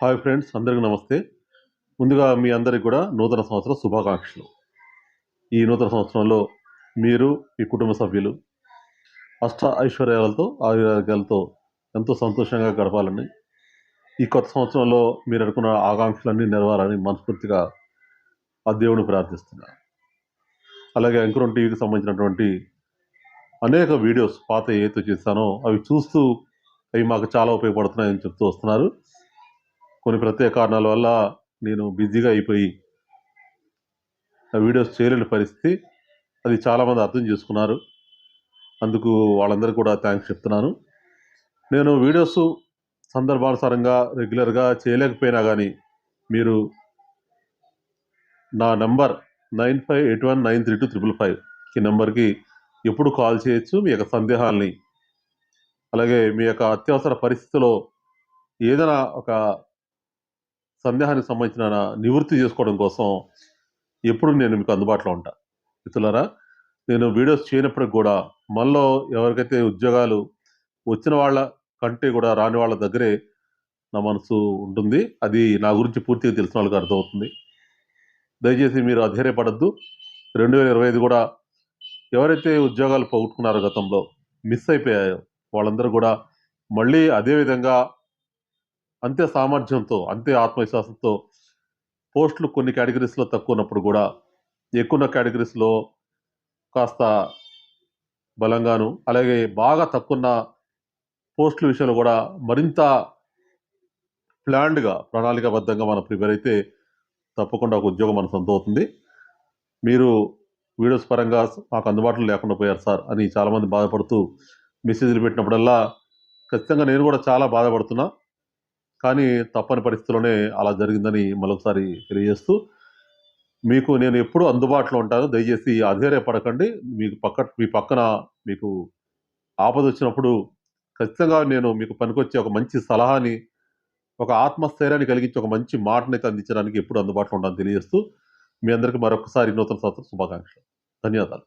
Hi friends అందరికీ నమస్తే. ముందుగా మీ అందరికి కూడా నూతన సంవత్సర శుభాకాంక్షలు. ఈ నూతన సంవత్సరంలో మీరు మీ కుటుంబ సభ్యులు అష్ట ఐశ్వర్యాలతో ఆయుర్వేదాలతో ఎంతో సంతోషంగా గడపాలని ఈ కొత్త సంవత్సరంలో మీరు అనుకున్న ఆకాంక్షలన్నీ నెరవేరాలని మనస్ఫూర్తిగా ఆ దేవుని ప్రార్థిస్తున్నాను అలాగే అంకురం టీవీకి సంబంధించినటువంటి అనేక వీడియోస్ పాత ఏదైతే చేస్తానో అవి చూస్తూ అవి మాకు చాలా ఉపయోగపడుతున్నాయని చెప్తూ వస్తున్నారు. కొన్ని ప్రత్యేక కారణాల వల్ల నేను బిజీగా అయిపోయి ఆ వీడియోస్ చేయలేని పరిస్థితి అది చాలామంది అర్థం చేసుకున్నారు. అందుకు వాళ్ళందరికీ కూడా థ్యాంక్స్ చెప్తున్నాను. నేను వీడియోస్ సందర్భానుసారంగా రెగ్యులర్గా చేయలేకపోయినా కానీ మీరు నా number nine five eight one nine three two triple five ఈ నెంబర్కి ఎప్పుడు కాల్ చేయొచ్చు. మీ యొక్క సందేహాల్ని అలాగే మీ యొక్క అత్యవసర పరిస్థితిలో ఏదైనా ఒక సందేహానికి సంబంధించిన నివృత్తి చేసుకోవడం కోసం ఎప్పుడు నేను మీకు అందుబాటులో ఉంటా. మిత్రులారా నేను వీడియోస్ చేయనప్పటికి కూడా మనలో ఎవరికైతే ఉద్యోగాలు వచ్చిన వాళ్ళ కంటే కూడా రాని వాళ్ళ దగ్గరే నా మనసు ఉంటుంది. అది నా గురించి పూర్తిగా తెలిసిన వాళ్ళకి అర్థమవుతుంది. దయచేసి మీరు అధైర్యపడద్దు. రెండు వేల ఇరవై ఐదు కూడా ఎవరైతే ఉద్యోగాలు పోగొట్టుకున్నారో గతంలో మిస్ అయిపోయాయో వాళ్ళందరూ కూడా మళ్ళీ అదే విధంగా అంతే సామర్థ్యంతో అంతే ఆత్మవిశ్వాసంతో పోస్టులు కొన్ని కేటగిరీస్లో తక్కువ ఉన్నప్పుడు కూడా ఎక్కువ కేటగిరీస్లో కాస్త బలంగాను అలాగే బాగా తక్కువ పోస్టుల విషయంలో కూడా మరింత ప్లాన్డ్గా ప్రణాళికాబద్ధంగా మనం ప్రిపేర్ అయితే తప్పకుండా ఒక ఉద్యోగం మన సొంతం అవుతుంది మీరు వీడియోస్ పరంగా మాకు అందుబాటులో లేకుండా పోయారు సార్ అని చాలామంది బాధపడుతూ మెసేజ్లు పెట్టినప్పుడల్లా ఖచ్చితంగా నేను కూడా చాలా బాధపడుతున్నా. కానీ తప్పని పరిస్థితుల్లోనే అలా జరిగిందని మరొకసారి తెలియజేస్తూ మీకు నేను ఎప్పుడూ అందుబాటులో ఉంటాను. దయచేసి అధైర్యపడకండి. మీకు పక్క మీ పక్కన మీకు ఆపద వచ్చినప్పుడు ఖచ్చితంగా నేను మీకు పనికొచ్చే ఒక మంచి సలహాని ఒక ఆత్మస్థైర్యాన్ని కలిగించి ఒక మంచి మాటని అందించడానికి ఎప్పుడు అందుబాటులో ఉంటాను తెలియజేస్తూ మీ అందరికీ మరొకసారి నూతన సంవత్సర శుభాకాంక్షలు. ధన్యవాదాలు.